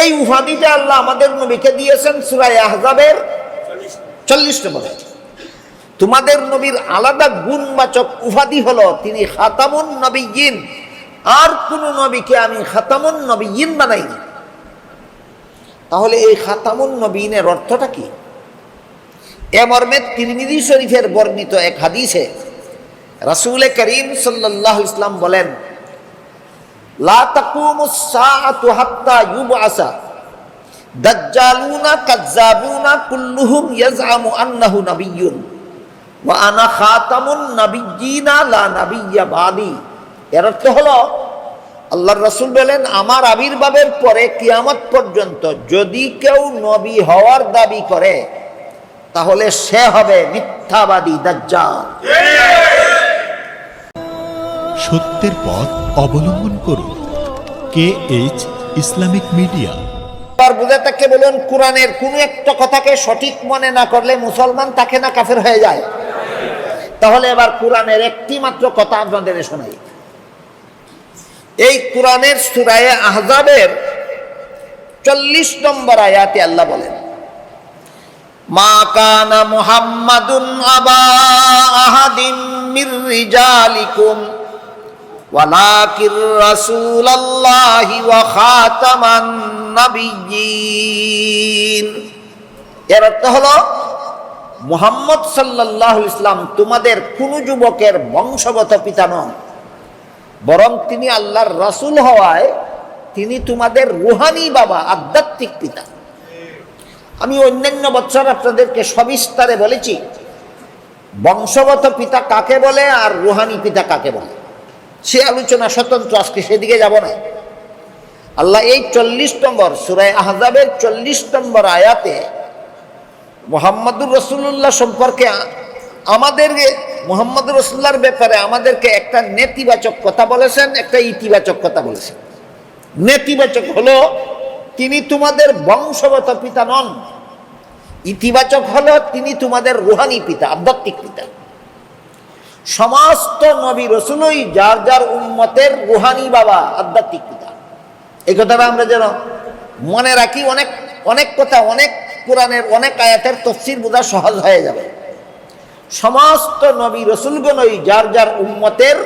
এই উপাধিটা আল্লাহ আমাদের নবীকে দিয়েছেন সুরাই আহজাবের চল্লিশ নম্বর তোমাদের নবীর আলাদা গুণবাচক উপাধি হলো তিনি খাতামুন নবীন আর কোন নবীকে আমি খাতামুন নবীন বানাইনি। তাহলে এই খাতামুন নবীনের অর্থটা কি? এ মর্মে তিরমিদি শরীফের বর্ণিত এক হাদিসে রাসূল করিম সাল্লাল্লাহু ইসলাম বলেন দাজ্জালুনা কাজ্জাবুনা কুল্লুহুম ইয়াজআমু আন্নাহু নাবিয়্যুন। ওয়া আনা খাতামুন নাবিয়্যিনা লা নাবিয়্যা বাদি। এর অর্থ হলো, আল্লাহর রাসূল বলেন, আমার আবির্ভাবের পরে কিয়ামত পর্যন্ত যদি কেউ নবী হওয়ার দাবি করে, তাহলে সে হবে মিথ্যাবাদী দাজ্জাল। সত্যের পথ অবলম্বন করুন। K H Islamic media. আর বুঝে তাকে বলুন, কোরআনের একটা কথাকে সঠিক মনে না করলে মুসলমান তাকে না কাফের হয়ে যায়। তাহলে এবার কোরআনের একটি মাত্র কথা আপনাদের শোনাই। এই কোরআনের সুরায়ে আহজাবের চল্লিশ নম্বর আয়াতে আল্লাহ বলেন, মা কানা মুহাম্মাদুন আবা আহাদিম মির রিজালিকুম ওয়ালাকির রাসূলুল্লাহি ওয়া খাতামান নাবিয়্যিন। এর অর্থ হলো, মুহাম্মদ সাল্লাল্লাহু ইসলাম তোমাদের কোন যুবকের বংশগত পিতা নন, বরং তিনি আল্লাহর রাসূল হওয়ায় তিনি তোমাদের রুহানি বাবা, আধ্যাত্মিক পিতা। আমি অন্যান্য বছর আপনাদেরকে সবিস্তারে বলেছি, বংশগত পিতা কাকে বলে আর রুহানি পিতা কাকে বলে। সে আলোচনা স্বতন্ত্র, আজকে সেদিকে যাব না। আল্লাহ এই চল্লিশ নম্বর, সুরায় আহজাবের চল্লিশ নম্বর আয়াতে মোহাম্মদুর রসুল্লাহ সম্পর্কে আমাদের মোহাম্মদ রসুল্লাহর ব্যাপারে আমাদেরকে একটা নেতিবাচক কথা বলেছেন, একটা ইতিবাচক কথা বলেছেন। নেতিবাচক হলো, তিনি তোমাদের বংশগত পিতা নন। ইতিবাচক হলো, তিনি তোমাদের রুহানি পিতা, আধ্যাত্মিক পিতা। সমস্ত নবী রসুলই যার যার উম্মতের রুহানি বাবা, আধ্যাত্মিক পিতা। এই কথাটা আমরা যেন মনে রাখি, অনেক অনেক কথা, অনেক কোরআনের, অনেক আয়াতের তফসির বোঝা সহজ হয়ে যাবে। সমস্ত নবী রসুলগণই যার যার উম্মতের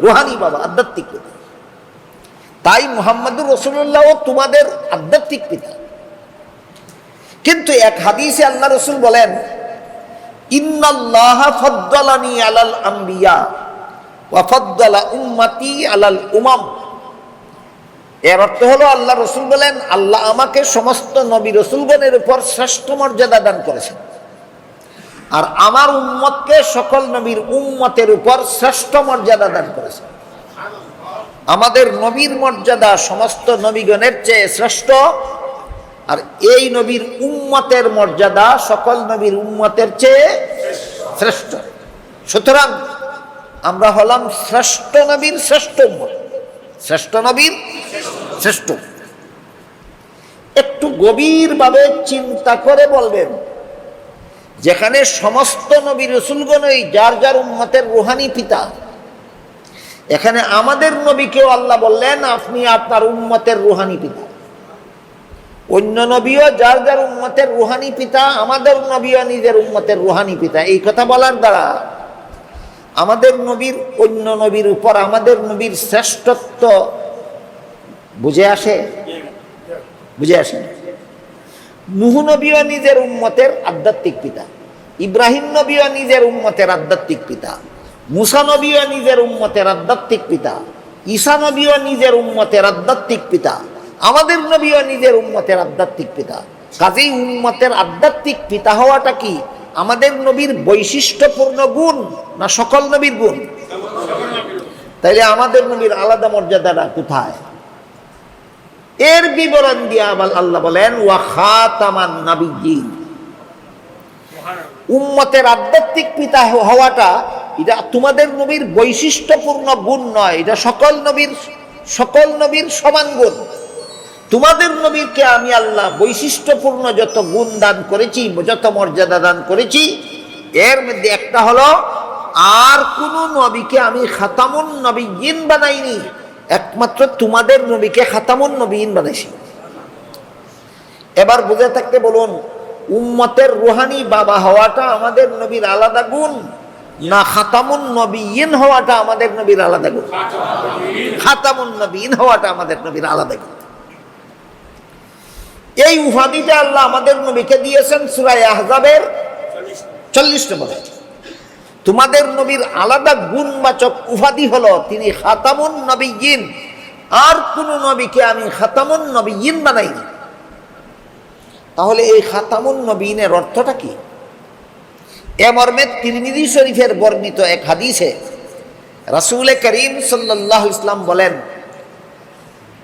রুহানি বাবা, আধ্যাত্মিক পিতা। তাই মুহাম্মদুর রসুল্লাহ তোমাদের আধ্যাত্মিক পিতা। কিন্তু এক হাদিসে আল্লাহ রসুল বলেন ইন্নাল্লাহ ফদ্দালানি আলাল আম্বিয়া ওয়া ফদ্দালা উম্মতি আলাল উমাম। এর অর্থ হলো আল্লাহ রসুল বলেন, আল্লাহ আমাকে সমস্ত নবী রসুলগণের উপর শ্রেষ্ঠ মর্যাদা দান করেছেন। আর আমার উম্মতকে সকল নবীর উম্মতের উপর শ্রেষ্ঠ মর্যাদা দান করেছেন। আমাদের নবীর মর্যাদা সমস্ত নবীগণের চেয়ে শ্রেষ্ঠ আর এই নবীর উম্মতের মর্যাদা সকল নবীর উম্মতের চেয়ে শ্রেষ্ঠ। সুতরাং আমরা হলাম শ্রেষ্ঠ নবীর শ্রেষ্ঠ উম্মত। শ্রেষ্ঠ নবীর শ্রেষ্ঠ। একটু গভীরভাবে চিন্তা করে বলবেন, যেখানে সমস্ত নবী রসুলগণই যার যার উম্মতের রুহানি পিতা। এখানে আমাদের নবীকেও আল্লাহ বললেন, আপনি আপনার উম্মতের রুহানি পিতা। অন্য নবীও যার যার উম্মতের রুহানি পিতা, আমাদের নবীও নিজের উম্মতের রুহানি পিতা। এই কথা বলার দ্বারা আমাদের নবীর, অন্য নবীর উপর আমাদের নবীর শ্রেষ্ঠত্ব বুঝে আসে? বুঝে আসে নুহ নবীও নিজের উম্মতের আধ্যাত্মিক পিতা। ইব্রাহিম নবীও নিজের উম্মতের আধ্যাত্মিক পিতা। মুসা নবীও নিজের উম্মতের আধ্যাত্মিক পিতা। ঈসা নবীও নিজের উম্মতের আধ্যাত্মিক পিতা। আমাদের নবীও নিজের উম্মতের আধ্যাত্মিক পিতা। কাজেই উম্মতের আধ্যাত্মিক পিতা হওয়াটা কি? আমাদের নবীর বৈশিষ্ট্যপূর্ণ গুণ না সকল নবীর গুণ? তাইলে আমাদের নবীর আলাদা মর্যাদাটা কোথায়? এর বিবরণ দিয়ে আবার আল্লাহ বলেন, ওয়া খাতামান নাবিয়্যিন। উম্মতের আধ্যাত্মিক পিতা হওয়াটা এটা তোমাদের নবীর বৈশিষ্ট্যপূর্ণ গুণ নয়, এটা সকল নবীর সকল নবীর সমান গুণ। তোমাদের নবীকে আমি আল্লাহ বৈশিষ্ট্যপূর্ণ যত গুণ দান করেছি, যত মর্যাদা দান করেছি, এর মধ্যে একটা হলো, আর কোন নবীকে আমি খাতামুন নবীন বানাইনি, একমাত্র তোমাদের নবীকে খাতামুন নবীন বানাইছি। এবার বুঝে থাকতে বলুন, উম্মতের রুহানি বাবা হওয়াটা আমাদের নবীর আলাদা গুণ, না খাতামুন নবীন হওয়াটা আমাদের নবীর আলাদা গুণ? খাতামুন নবীন হওয়াটা আমাদের নবীর আলাদা গুণ। এই উপাধিটা আল্লাহ আমাদের নবীকে দিয়েছেন সুরাই আহজাবের চল্লিশ নম্বর। তোমাদের নবীর আলাদা গুণবাচক উপাধি হলো তিনি খাতামুন নবীন আর কোন নবীকে আমি খাতামুন নবীন বানাইনি। তাহলে এই খাতামুন নবীনের অর্থটা কি? এ মর্মে তিরমিজি শরীফের বর্ণিত এক হাদিসে রাসূল করিম আলাইহি ইসলাম বলেন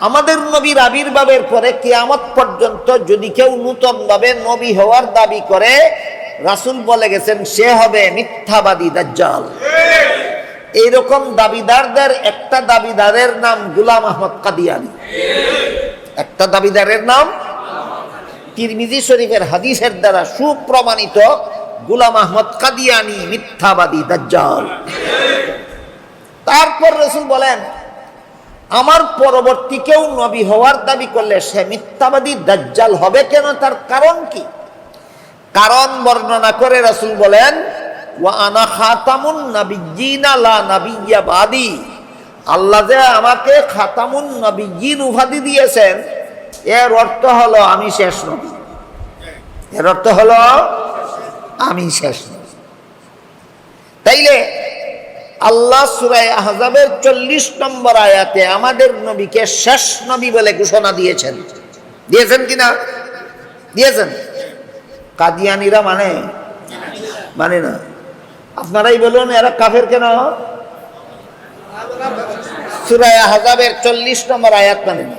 আমাদের নবীর আবির্ভাবের পরে কেয়ামত পর্যন্ত যদি কেউ নূতনভাবে নবী হওয়ার দাবি করে রাসূল বলে গেছেন সে হবে মিথ্যাবাদী দাজ্জাল। এইরকম দাবিদারদের একটা দাবিদারের নাম গুলাম আহমদ কাদিয়ানি। একটা দাবিদারের নাম তিরমিজি শরীফের হাদিসের দ্বারা সুপ্রমাণিত গুলাম আহমদ কাদিয়ানি মিথ্যাবাদী দাজ্জাল। তারপর রসুল বলেন আমার পরবর্তী কেউ নবী হওয়ার দাবি করলে সে মিথ্যাবাদী দাজ্জাল হবে কেন? তার কারণ কি? কারণ বর্ণনা করে রাসূল বলেন আনা আল্লাহ যে আমাকে খাতামুন নবিয়্যিন উপাধি দিয়েছেন, এর অর্থ হলো আমি শেষ নবী। এর অর্থ হলো আমি শেষ নবী। তাইলে আল্লাহ সুরায় আহজাবের চল্লিশ নম্বর আয়াতে আমাদের নবীকে শেষ নবী বলে ঘোষণা দিয়েছেন। দিয়েছেন কিনা দিয়েছেন। কাদিয়ানিরা মানে? মানে না। আপনারাই বলুন, এরা কাফের কেন? সুরায় আহজাবের চল্লিশ নম্বর আয়াত মানে না।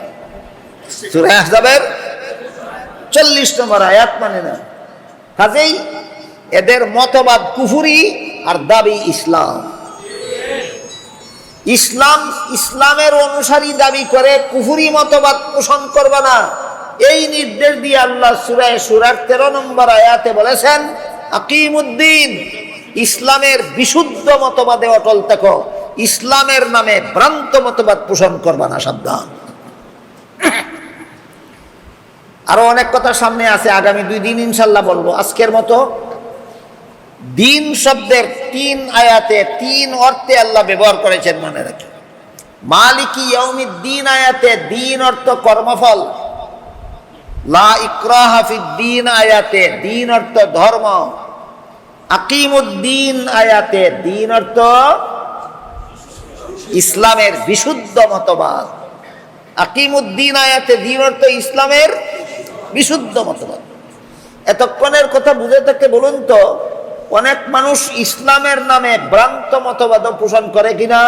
সুরায় আহজাবের চল্লিশ নম্বর আয়াত মানে না। কাজেই এদের মতবাদ কুফুরি আর দাবি ইসলাম। ইসলাম, ইসলামের অনুসারী দাবি করে, কুফুরি মতবাদ পোষণ করবে না। এই নির্দেশ দিয়ে আল্লাহ সুরায় সুরার তেরো নম্বর আয়াতে বলেছেন, আকিমুদ্দিন, ইসলামের বিশুদ্ধ মতবাদে অটল থাকো। ইসলামের নামে ভ্রান্ত মতবাদ পোষণ করবা না, সাবধান। আরও অনেক কথা সামনে আছে, আগামী দুই দিন ইনশাল্লাহ বলব। আজকের মতো দিন শব্দের তিন আয়াতে তিন অর্থে আল্লাহ ব্যবহার করেছেন মনে রাখি। মালিকি দিন আয়াতে দিন অর্থ কর্মফল। লা ইকরাহা দিন আয়াতে দিন অর্থ ধর্ম। আকিমুদ্দিন আয়াতে দিন অর্থ ইসলামের বিশুদ্ধ মতবাদ। আকিমুদ্দিন আয়াতে দিন অর্থ ইসলামের বিশুদ্ধ মতবাদ। এতক্ষণের কথা বুঝে থাকতে বলুন তো অনেক মানুষ ইসলামের নামে ভ্রান্ত মতবাদ পোষণ করে কিনা?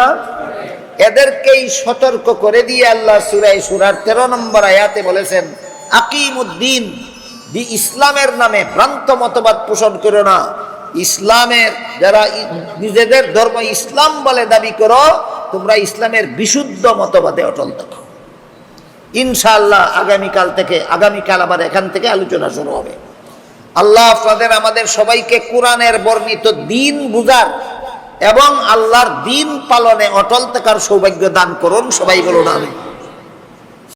এদেরকেই সতর্ক করে দিয়ে আল্লাহ সুরাই সুরার তেরো নম্বর আয়াতে বলেছেন, আকিমুদ্দিন, দি ইসলামের নামে ভ্রান্ত মতবাদ পোষণ করো না। ইসলামের যারা নিজেদের ধর্ম ইসলাম বলে দাবি করো, তোমরা ইসলামের বিশুদ্ধ মতবাদে অটল থাকো। ইনশাআল্লাহ আগামীকাল থেকে, আগামীকাল আবার এখান থেকে আলোচনা শুরু হবে। আল্লাহ আপনাদের, আমাদের সবাইকে কোরআনের বর্ণিত দিন বুঝার এবং আল্লাহর দিন পালনে অটল থাকার সৌভাগ্য দান করুন। সবাই বলুন আমি